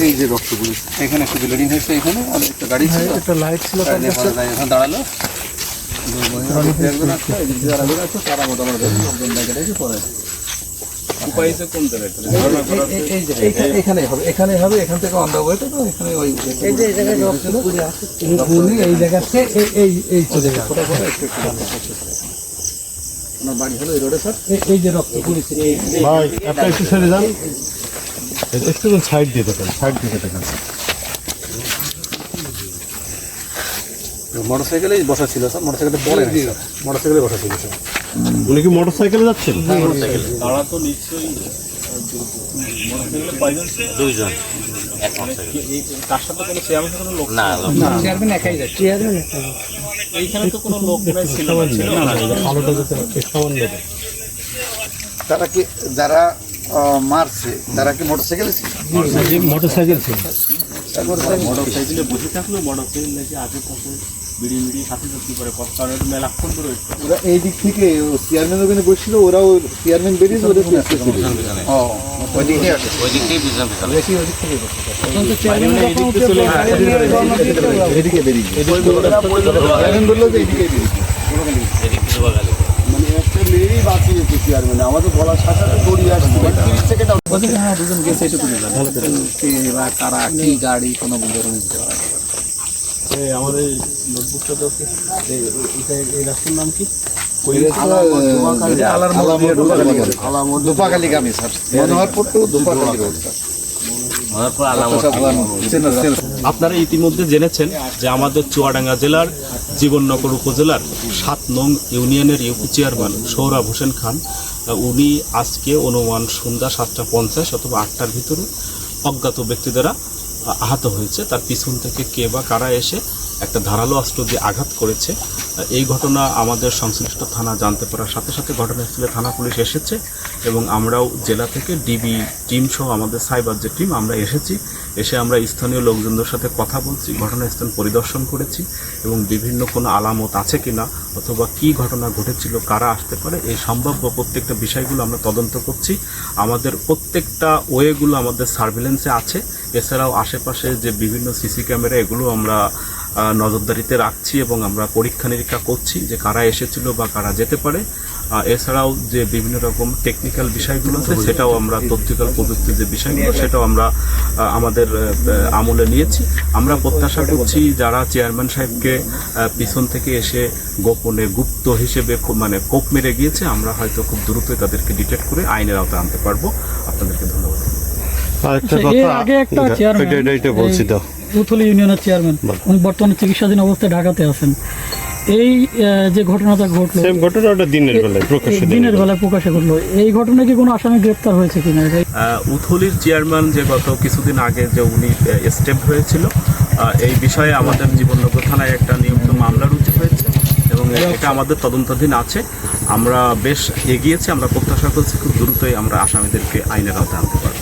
এই যে রক্তগুলো এখানে একটা ব্লিডিং হয়েছে এখানে আর একটা গাড়ি ছিল। একটা লাইট ছিল গাড়ি নিয়ে পরে দাঁড়িয়ে- এখানে দাঁড়াল। দুই মহিলা একজন আছে, এদিক দিয়ে আরেকজন আছে, তারা মোটামুটি একজন ব্যাগে পরে এখানে হবে এখানে হবে এখান থেকে অন দ্য তো এখানে ওই এই জায়গাতে এই এই এই চলে ওনার বাড়ি হলো এই রোডে স্যার? এই- যে রক্ত ভাই আপনি একটু ছেড়ে যান একটু সাইড দিয়ে দেবেন সাইড দিয়ে দেবেন মোটর সাইকেলেই বসা ছিল স্যার। মোটর সাইকেলে পরে মোটর সাইকেলে বসা ছিল স্যার। উনি কি মোটর সাইকেলে যাচ্ছেন দুইজন। চেয়ারম্যান একাই যাচ্ছে। চেয়ারম্যান একাই। আলোটা যেতে তারা কি যারা মারছে তারা কি মোটরসাইকেলে ছিল? মোটর ছিল। মোটর সাইকেলে বসে থাকল মোটর সাইকেল নাকি আগে পাশে বিড়ি মিড়ি হাতে ধরতে পারে কারণ একটু মেলাক্ষণ করে ওরা এই দিক থেকে চেয়ারম্যান ওখানে বসছিল ওরাও চেয়ারম্যান বেরিয়েছে ওদের মানে আমাদের গলার শাখাটা দড়িয়ে আসছে হ্যাঁ দুজন গেছে এটুকু ভালো করে কে বা কারা কি গাড়ি কোনো বিবরণ দিতে পারে আমাদের নোটবুকটা তো এই রাস্তার নাম কি আপনারা ইতিমধ্যে জেনেছেন যে আমাদের চুয়াডাঙ্গা জেলার জীবননগর উপজেলার সাত নং ইউনিয়নের ইউপি চেয়ারম্যান সৌরভ হোসেন খান উনি আজকে অনুমান সন্ধ্যা সাতটা পঞ্চাশ অথবা আটটার ভিতরে অজ্ঞাত ব্যক্তি দ্বারা আহত হয়েছে। তার পিছন থেকে কে বা কারা এসে একটা ধারালো অস্ত্র দিয়ে আঘাত করেছে। এই ঘটনা আমাদের সংশ্লিষ্ট থানা জানতে পারার সাথে সাথে ঘটনাস্থলে থানা পুলিশ এসেছে এবং আমরাও জেলা থেকে ডিবি টিম সহ আমাদের সাইবার যে টিম, আমরা এসেছি। এসে আমরা স্থানীয় লোকজনদের সাথে কথা বলছি, ঘটনাস্থল পরিদর্শন করেছি এবং বিভিন্ন কোনো আলামত আছে কি না অথবা কি ঘটনা ঘটেছিল, কারা আসতে পারে, এই সম্ভাব্য প্রত্যেকটা বিষয়গুলো আমরা তদন্ত করছি। আমাদের প্রত্যেকটা ওয়েগুলো আমাদের সার্ভিলেন্সে আছে। এছাড়াও আশেপাশে যে বিভিন্ন সিসি ক্যামেরা, এগুলো আমরা নজরদারিতে রাখছি এবং আমরা পরীক্ষা নিরীক্ষা করছি যে কারা এসেছিল বা কারা যেতে পারে। এছাড়াও যে বিভিন্ন রকম টেকনিক্যাল বিষয়গুলো আছে সেটাও আমরা তথ্যিকাল প্রযুক্তির যে বিষয়গুলো সেটাও আমরা আমাদের আমলে নিয়েছি। আমরা প্রত্যাশা করছি যারা চেয়ারম্যান সাহেবকে পিছন থেকে এসে গোপনে গুপ্ত হিসেবে খুব মানে কোপ মেরে গিয়েছে আমরা হয়তো খুব দ্রুতই তাদেরকে ডিটেক্ট করে আইনের আওতায় আনতে পারব। আপনাদেরকে ধন্যবাদ। আরেকটা আচ্ছা, কথা আগে একটা এটা- বলছি তো। উথলি ইউনিয়নের চেয়ারম্যান। উনি বর্তমানে চিকিৎসাধীন অবস্থায় ঢাকাতে আছেন। এই যে ঘটনাটা ঘটলো সেম ঘটনা দিনের বেলায় প্রকাশ্যে এই দিনের বেলায়। প্রকাশে ঘটলো। এই ঘটনায় কি কোনো আসামি গ্রেপ্তার হয়েছে কিনা? উথলির চেয়ারম্যান যে গত কিছুদিন আগে যে উনি স্টেপ হয়েছিল এই বিষয়ে আমাদের জীবননগর থানায় একটা নিয়মিত মামলা রুজু হয়েছে এবং এটা আমাদের তদন্তাধীন আছে। আমরা বেশ এগিয়েছি আমরা প্রত্যাশা করছি খুব দ্রুতই আমরা আসামিদেরকে আইনের আওতায় আনতে পারব।